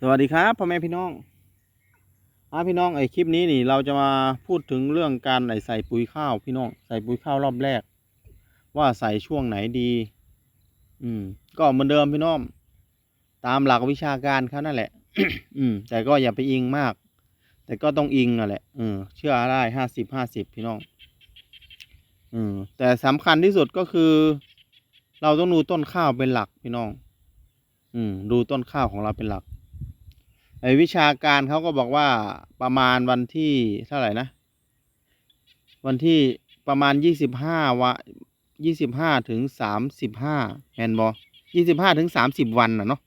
สวัสดีครับพ่อแม่พี่น้องอ่าพี่น้องไอคลิปนี้นี่เราจะมาพูดถึงเรื่องการไอใส่ปุ๋ยข้าวพี่น้องใส่ปุ๋ยข้าวรอบแรก ว่าใส่ช่วงไหนดี อืม ก็เหมือนเดิมพี่น้องตามหลักวิชาการเขานั่นแหละ อืม แต่ก็อย่าไปอิงมาก แต่ก็ต้องอิงนั่นแหละเออเชื่อได้ห้าสิบห้าสิบพี่น้องอืมแต่สำคัญที่สุดก็คือ เราต้องดูต้นข้าวเป็นหลักพี่น้อง อืม ดูต้นข้าวของเราเป็นหลัก ไอวิชาการเขาก็บอกว่าประมาณวันที่เท่าไหร่นะ วันที่ประมาณยี่สิบห้าวะยี่สิบห้าถึงสามสิบห้าแฮนบอยี่สิบห้าถึงสามสิบวันนะเนาะ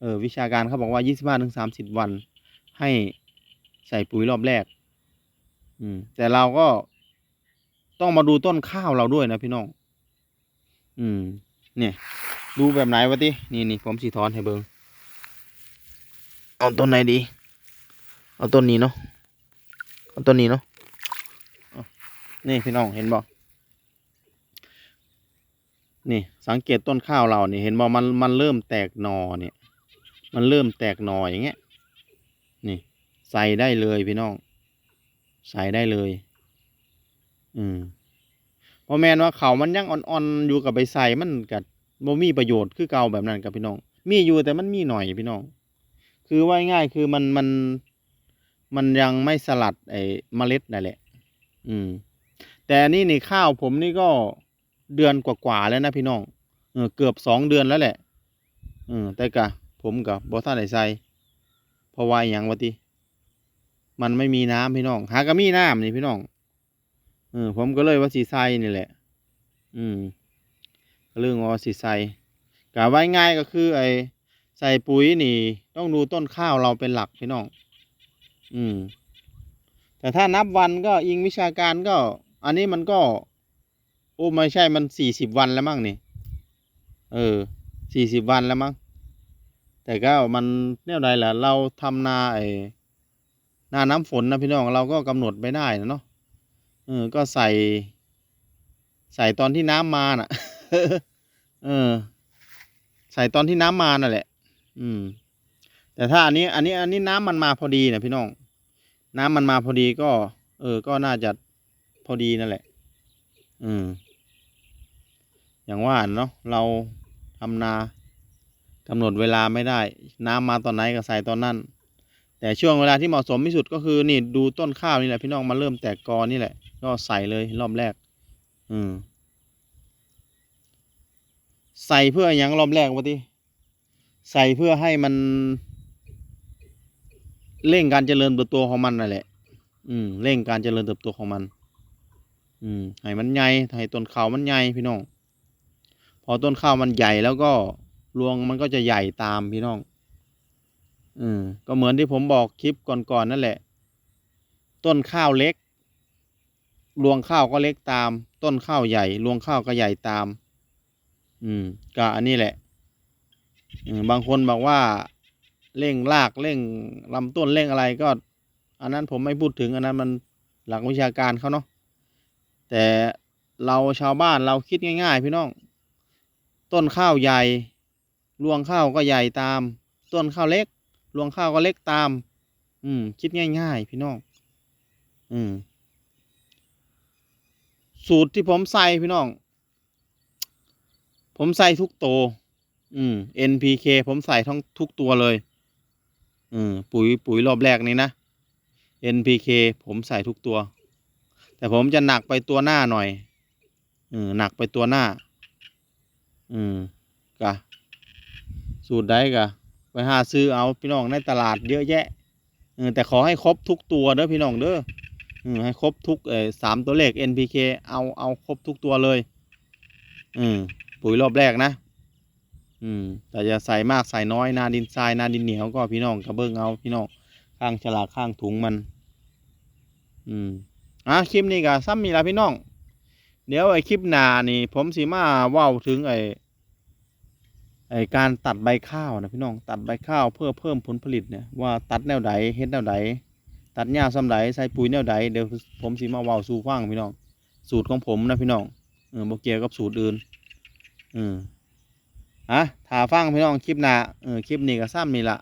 เออวิชาการเขาบอกว่ายี่สิบห้าถึงสามสิบวัน ให้ใส่ปุ๋ยรอบแรก อืม แต่เราก็ต้องมาดูต้นข้าวเราด้วยนะพี่น้อง อืม เนี่ย ดูแบบไหนวะติ นี่นี่ผมสีทอนให้เบิง เอาต้นไหนดี เอาต้นนี้เนาะ เอาต้นนี้เนาะ นี่พี่น้องเห็นบ่นี่สังเกตต้นข้าวเราเนี่ยเห็นบ่มันมันเริ่มแตกหนอเนี่ย มันเริ่มแตกหนออย่างเงี้ย นี่ ใส่ได้เลยพี่น้อง ใส่ได้เลย อืมเพราะแม่นว่าเขามันยังอ่อนๆอยู่กับไปใส่มันกับบ่มีประโยชน์คือเก่าแบบนั้นกับพี่น้อง มีอยู่แต่มันมีหน่อยพี่น้อง คือว่าง่ายคือมันมันมันยังไม่สลัดไอ้เมล็ดนั่นแหละ อืม แต่อันนี่นี่ข้าวผมนี่ก็เดือนกว่าๆแล้วนะพี่น้องเออเกือบสองเดือนแล้วแหละเออแต่กะ ผมกับบอท่านไหนใส่เพราะว่าอย่างวะติมันไม่มีน้ำพี่น้อง หากะมีน้ำนี่พี่น้องเออผมก็เลยว่าสีใส่นี่แหละ อืมเรื่องว่าสีใส่กะไว้ง่ายก็คือไอ้ ใส่ปุ๋ยนี่ ต้องดูต้นข้าวเราเป็นหลักพี่น้อง อืม แต่ถ้านับวันก็อิงวิชาการก็ อันนี้มันก็ โอ้ไม่ใช่มันสี่สิบวันแล้วมั้งนี่ เออสี่สิบวันแล้วมั้ง แต่ก็มันเนี่ยใดล่ะ เราทำนาไอ้นาน้ำฝนนะพี่น้องเราก็กำหนดไม่ได้นะเนาะ เออ ก็ใส่ ใส่ตอนที่น้ำมาน่ะ เออ ใส่ตอนที่น้ำมานั่นแหละ อืม แต่ถ้าอันนี้ อันนี้ อันนี้น้ำมันมาพอดีนะพี่น้อง น้ำมันมาพอดีก็ เออ ก็น่าจะพอดีนั่นแหละ อืม อย่างว่าเนาะ เราทำนากำหนดเวลาไม่ได้ น้ำมาตอนไหนก็ใส่ตอนนั้น แต่ช่วงเวลาที่เหมาะสมที่สุดก็คือ นี่ดูต้นข้าวนี่แหละพี่น้องมาเริ่มแตกกอนี่แหละ ก็ใส่เลยรอบแรก อืม ใส่เพื่ออย่างรอบแรกวะที ใส่เพื่อให้มัน เร่งการเจริญเติบโตของมันนั่นแหละ อืมเร่งการเจริญเติบโตของมัน อืมให้มันใหญ่ให้ต้นข้าวมันใหญ่พี่น้อง พอต้นข้าวมันใหญ่แล้วก็รวงมันก็จะใหญ่ตามพี่น้อง อืมก็เหมือนที่ผมบอกคลิปก่อนๆนั่นแหละ ต้นข้าวเล็ก รวงข้าวก็เล็กตาม ต้นข้าวใหญ่ รวงข้าวก็ใหญ่ตาม อืม ก็อันนี้แหละ บางคนบอกว่าเร่งรากเร่งลำต้นเร่งอะไรก็ อันนั้นผมไม่พูดถึงอันนั้นมันหลักวิชาการเขาเนาะแต่เราชาวบ้านเราคิดง่าย ๆ พี่น้อง ต้นข้าวใหญ่ รวงข้าวก็ใหญ่ตาม ต้นข้าวเล็ก รวงข้าวก็เล็กตาม อืม คิดง่าย ๆ พี่น้อง อืม สูตรที่ผมใส่พี่น้อง ผมใส่ทุกตัว อืม NPK ผมใส่ทั้งทุกตัวเลย อืม ปุ๋ยปุ๋ยรอบแรกนี้นะ NPK ผมใส่ทุกตัว แต่ผมจะหนักไปตัวหน้าหน่อย อืม หนักไปตัวหน้า อืมกะ สูตรใดกะ ไปหาซื้อเอาพี่น้องในตลาดเยอะแยะเออแต่ขอให้ครบทุกตัวเด้อพี่น้องเด้ออืมให้ครบทุกเออสามตัวเลข NPK เอาเอาครบทุกตัวเลย อืม ปุ๋ยรอบแรกนะ อืมแต่จะใส่มากใส่น้อยนาดินทรายนาดินเหนียวก็พี่น้องกระเบื้องเอาพี่น้องข้างฉลากข้างถุงมัน อืมอะคลิปนี้ก็ซ้ำมีละพี่น้อง เดี๋ยวไอ้คลิปหน้านี่ ผมสีมาว้าถึงไอ้ไอ้การตัดใบข้าวนะพี่น้องตัดใบข้าวเพื่อเพิ่มผลผลิตเนี่ยว่าตัดแนวใดเฮ็ดแนวใดตัดหญ้าซ้ำใดใส่ปุ๋ยแนวใดเดี๋ยวผมสีมาว้าสู่ฟังพี่น้อง สูตรของผมนะพี่น้องเออโบเกียกับสูตรอื่นอืม อะถ้าฟังพี่น้องคลิปหน้าเออคลิปนี้ก็ซ้ำนี่ละ